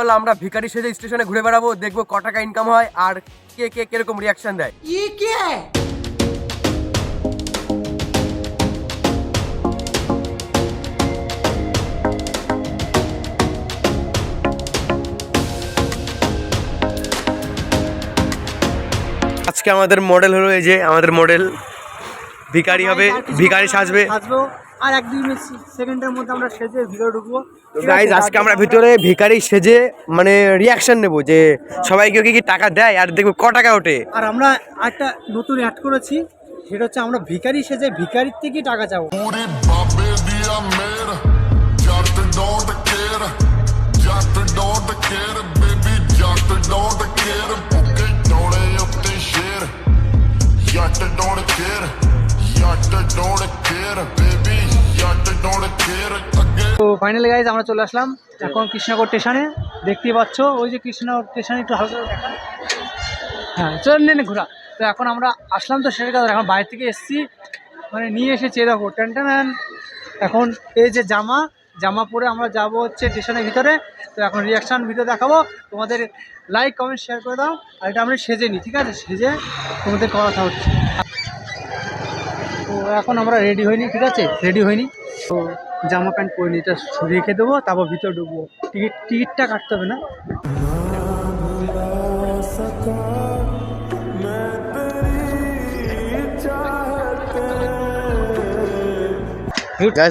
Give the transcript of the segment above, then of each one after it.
সকালবেলা আমরা ভিখারি সেজে স্টেশনে ঘুরে বেড়াবো দেখব ক টাকা ইনকাম হয় আর কে কে কীরকম রিয়াকশন দেয়। ই কে? আজকে আমাদের মডেল হলো এই যে আমাদের মডেল ভিকারি হবে ভিকারি সাজবে। আর এক দুই সেকেন্ডের মধ্যে আমরা সেজে ভিড়ে ঢুকবো। গাইজ আজকে আমরা ভিতরে ভিখারি সেজে মানে রিয়াকশন নেব যে সবাই কেউ কি টাকা দেয় আর দেখব ক টাকা ওঠে। আর আমরা একটা নতুন অ্যাড করেছি সেটা হচ্ছে আমরা ভিখারি সেজে ভিখারির থেকে টাকা চাবো। ফাইনালি গাইজ আমরা চলে আসলাম এখন কৃষ্ণনগর স্টেশনে দেখতেই পাচ্ছ ওই যে কৃষ্ণনগর স্টেশনে একটু হালকা দেখা হ্যাঁ চল নে ঘোরা। তো এখন আমরা আসলাম তো সেটা কথা এখন বাইরে থেকে এসেছি। মানে নিয়ে এসেছি দেখো টেন টেন এখন এই যে জামা জামা পরে আমরা যাব হচ্ছে স্টেশনের ভিতরে। তো এখন রিয়াকশান ভিডিও দেখাবো। তোমাদের লাইক কমেন্ট শেয়ার করে দাও। আর এটা আমরা সেজে নিই ঠিক আছে? সেজে তোমাদের কথা হচ্ছে। তো এখন আমরা রেডি হইনি ঠিক আছে? রেডি হইনি। তো জামা প্যান্ট পরে নিই এটা রেখে দেবো তারপর ভিতরে ঢুকবো। টিকিট টিকিটটা কাটতে হবে না?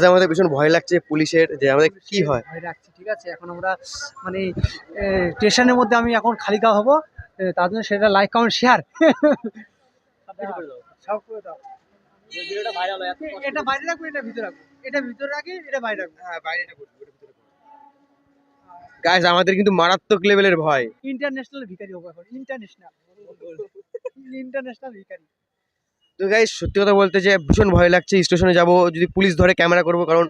আমাদের ভীষণ ভয় লাগছে পুলিশের যে আমাদের কি হয়। ভয় রাখছি ঠিক আছে? এখন আমরা মানে স্টেশনের মধ্যে আমি এখন খালি গা হব। তার জন্য সেটা লাইক কমেন্ট শেয়ার সব করে দাও। এটা বাইরে রাখব এটা ভিতরে রাখব। এটা ভিতরে রাখি এটা বাইরে রাখব। হ্যাঁ বাইরেটা গাইজ আমাদের কিন্তু মারাত্মক লেভেলের ভয়। ইন্টারন্যাশনাল ভিখারি হব এখন ইন্টারন্যাশনাল ইন্টারন্যাশনাল ভিখারি। তো গাইজ সত্যি কথা বলতে যে ভীষণ ভয় লাগছে স্টেশনে যাব যদি পুলিশ ধরে ক্যামেরা করব কারণ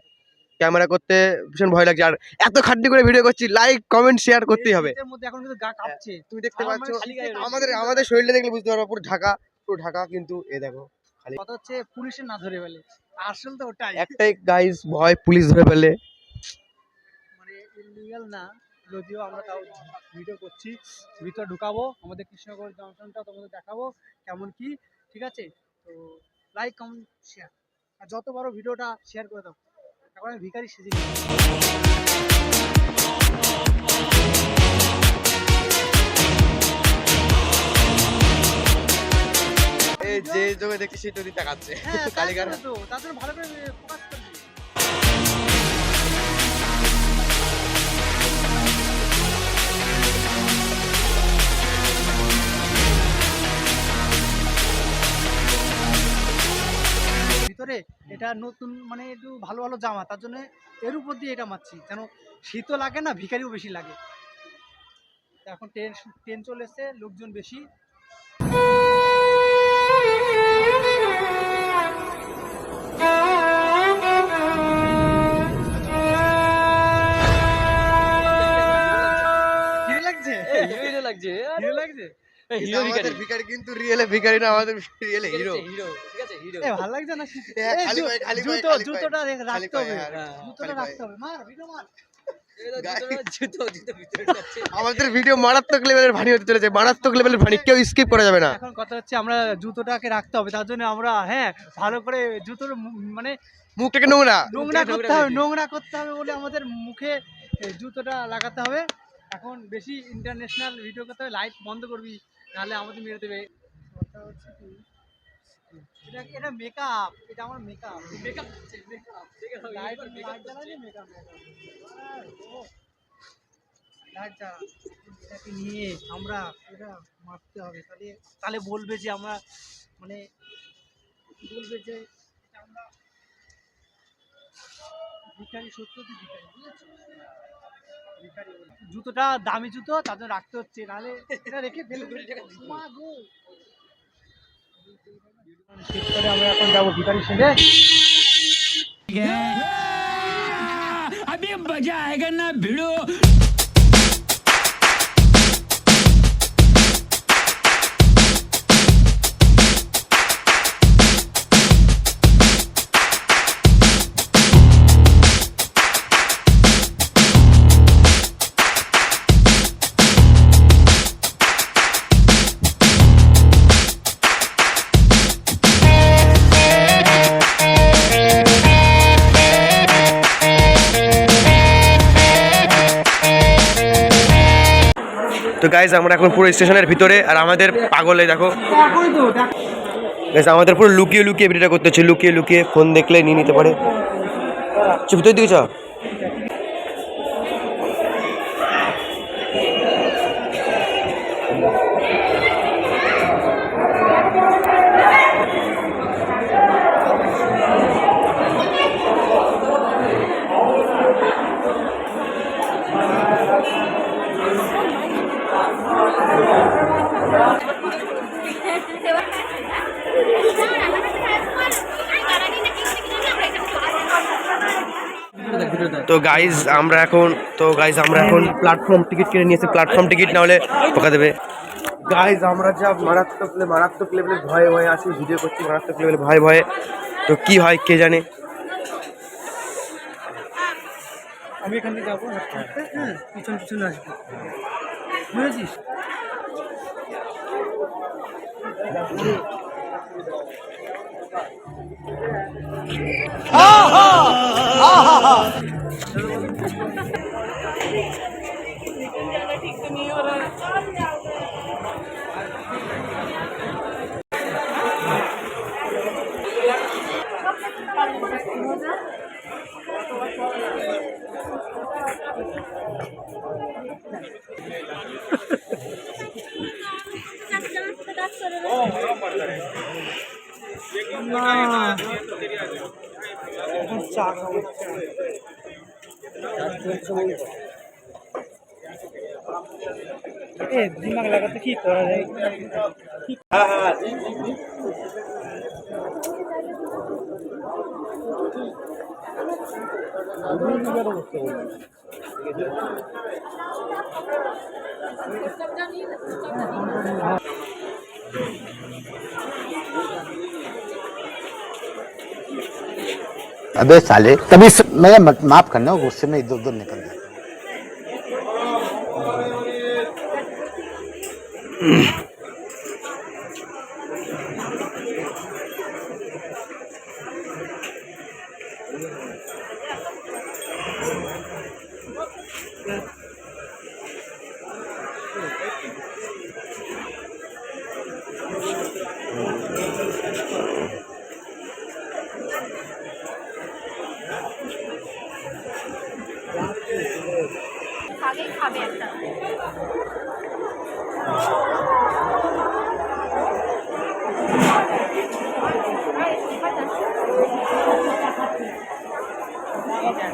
ক্যামেরা করতে ভীষণ ভয় লাগছে। আর এত খাটনি করে ভিডিও করছি লাইক কমেন্ট শেয়ার করতেই হবে। এখন কিন্তু গা কাঁপছে। তুমি দেখতে পাচ্ছ। আমাদের আমাদের শরীরটা দেখলে বুঝতে পারব পুরো ঢাকা পুরো ঢাকা কিন্তু এ দেখো। কথা হচ্ছে পুলিশে না ধরে ফেলে। আসল তো ওটাই। একটাই গাইজ ভয় পুলিশ ধরে ফেলে। মানে ইলিগাল না যদিও আমরা তাও ভিডিও করছি। ভিতরে ঢুকাবো আমাদের কৃষ্ণনগর জংশনটা তোমাদের দেখাবো কেমন কি ঠিক আছে? তো লাইক কমেন্ট শেয়ার আর যত বড় ভিডিওটা শেয়ার করে দাও। এখন আমি ভিখারি সেজে এই যে দেখছি সেই নদী তাকাচ্ছে হ্যাঁ কালীঘাট। জন্য তো তার জন্য ভালো করে ফোকাস করবি ভিতরে এটা নতুন মানে একটু ভালো ভালো জামা তার জন্য এর উপর দিয়ে এটা মারছি যেন শীতও লাগে না ভিখারিও বেশি লাগে। এখন ট্রেন ট্রেন চলে এসছে লোকজন বেশি। লাগছে হিরো লাগছে? হিরো আমাদের ভিখারি কিন্তু রিয়েলে ভিখারি না আমাদের রিয়েলে হিরো হিরো ঠিক আছে হিরো এ ভালো লাগছে না? খালি পায়ে, খালি পায়ে, জুতো জুতোটা রাখতে হবে। জুতোটা রাখতে হবে। মার ভিডিও মার। জুতো জুতো ভিতরে যাচ্ছে আমাদের ভিডিও মারাত্মক লেভেলের ভানি হতে চলেছে মারাত্মক লেভেলের ভানি কেউ স্কিপ করা যাবে না। এখন কথা হচ্ছে আমরা জুতোটাকে রাখতে হবে তার জন্য আমরা হ্যাঁ ভালো করে জুতোর মানে মুখটাকে নোংরা। নোংরা করতে হবে নোংরা করতে হবে বলে আমাদের মুখে জুতোটা লাগাতে হবে। এখন বেশি ইন্টারন্যাশনাল ভিডিও করতে হবে লাইট বন্ধ করবি নাহলে আমাদের মেরে দেবে। হচ্ছে কি এটা এটা মেকআপ এটা আমার makeup makeup makeup light light makeup এটাকে নিয়ে আমরা এটা মারতে হবে। তাহলে তাহলে বলবে যে আমরা মানে বলবে যে এটা আমরা ভিখারি সত্যি ভিখারি বুঝেছ। জুতোটা দামি জুতো তার জন্য রাখতে হচ্ছে নাহলে এটা রেখে ফেলে দেবে। মা গো। ঠিক করে আমরা এখন যাবো ভিখারি সেজে अभी मजा आएगा ना भिड़ो গাইজ আমরা এখন পুরো স্টেশনের ভিতরে আর আমাদের পাগলে, দেখো। আমাদের পুরো লুকিয়ে লুকিয়ে ভিডিওটা করতে হচ্ছে। লুকিয়ে লুকিয়ে ফোন দেখলে নিয়ে নিতে পারে। ভিতর দিকে চ। তো গাইজ আমরা এখন তো গাইজ আমরা এখন প্ল্যাটফর্ম টিকিট কিনে নিয়েছি। প্ল্যাটফর্ম টিকিট না হলে পোকা দেবে। গাইজ আমরা যা মারাত্মক মারাত্মক লেভেলে ভয়ে ভয়ে আছি ভিডিও করছি মারাত্মক লেভেলে ভয়ে ভয়ে। তো কি হয় কে জানে? আমি এখান থেকে যাব হাঁটতে, হ্যাঁ পিছন পিছনে আসব। বুঝেছিস? এ দিমাগ লাগাতে কি করা যায়? अबे साले तभी मैं माफ़ करना गुस्से में इधर उधर निकल जाता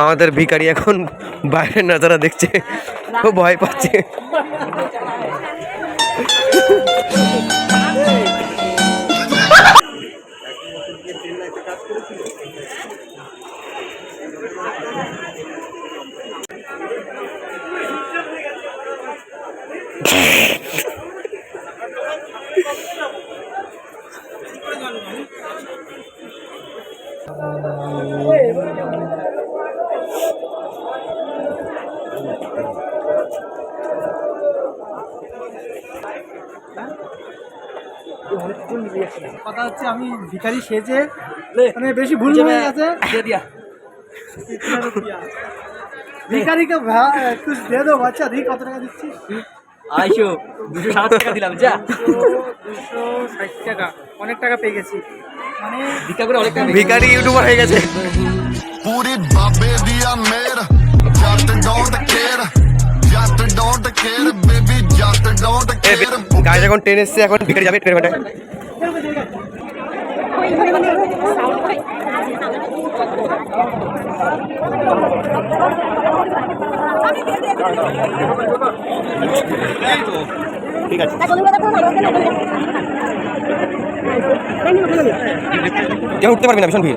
আমাদের ভিখারি এখন বাইরের নাজারা দেখছে খুব ভয় পাচ্ছে। কথা হচ্ছে আমি ভিখারি সেজে মানে বেশি ভুল হয়ে গেছে। ভিখারিকে একটু দিয়ে দেবো বাচ্চা দিই কত টাকা দিচ্ছিস আইসো দুশো সাত টাকা দিলাম যা। দুশো ষাট টাকা অনেক টাকা পেয়ে গেছি। মানে ভিক্ষা করে অনেক টাকা ভিখারি ইউটিউবার হয়ে গেছে। যাবে গাড়ি এখন ট্রেন এসছে এখন ভিড়ে যাবে ট্রেন উঠতে পারবি না ভীষণ ভিড়।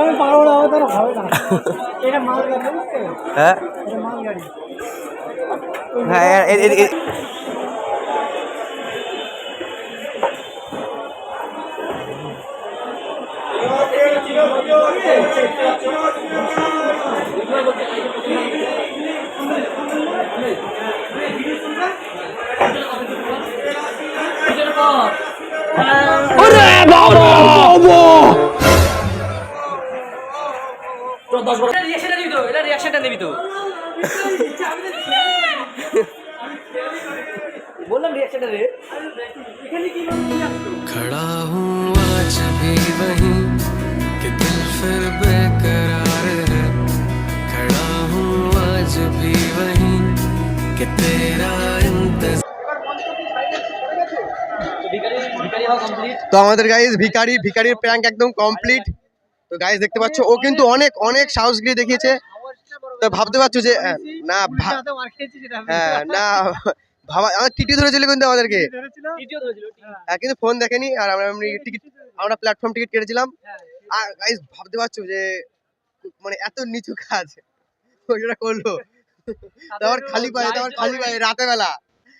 আমি পারব না হবে না। এটা মাল গাড়ি হ্যাঁ। হ্যাঁ এটা রিয়াকশনটা দিবি তো এটা রিয়াকশনটা দিবি তো বললাম রিয়াকশনটা রে खड़ा हूँ आज भी वहीं कि दिल फिर बेकरार है खड़ा हूँ आज भी वहीं कि तेरा इंतजार ভিখারি ভিখারি হওয়া কমপ্লিট তো আমাদের গাইজ ভিখারি ভিখারির প্র্যাঙ্ক একদম কমপ্লিট তো গাইজ দেখতে পাচ্ছ ও কিন্তু অনেক অনেক সাহসগিরি দেখিয়েছে। তো ভাবতে পারছ যে না। হ্যাঁ না ভাবা আমার টিটি ধরেছিল কিন্তু আমাদেরকে। ধরেছিল? ভিডিও ধরেছিল হ্যাঁ, কিন্তু ফোন দেখেনি আর আমরা এমনি টিকিট আমরা প্ল্যাটফর্ম টিকিট কেটেছিলাম। হ্যাঁ। আর গাইজ ভাবতে পারছ যে মানে এত নিচু কাজ ওইটা করল। তারপর খালি পায়ে তারপর খালি পায়ে রাতে বেলা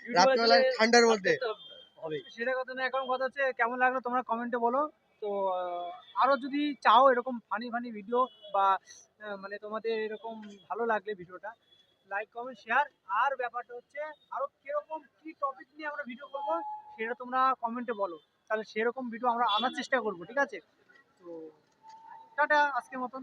রাতের বেলা ঠান্ডার মধ্যে। সেটা কথা না এখন কথা হচ্ছে কেমন লাগল তোমরা কমেন্টে বলো। তো আরও আরও যদি চাও এরকম ফানি ফানি ভিডিও বা মানে তোমাদের এরকম ভালো লাগলে ভিডিওটা লাইক কমেন্ট শেয়ার আর ব্যাপারটা হচ্ছে আরও কীরকম কী টপিক নিয়ে আমরা ভিডিও করব সেটা তোমরা কমেন্টে বলো। তাহলে সেরকম ভিডিও আমরা আনার চেষ্টা করব, ঠিক আছে? তো, টাটা, আজকের মতন।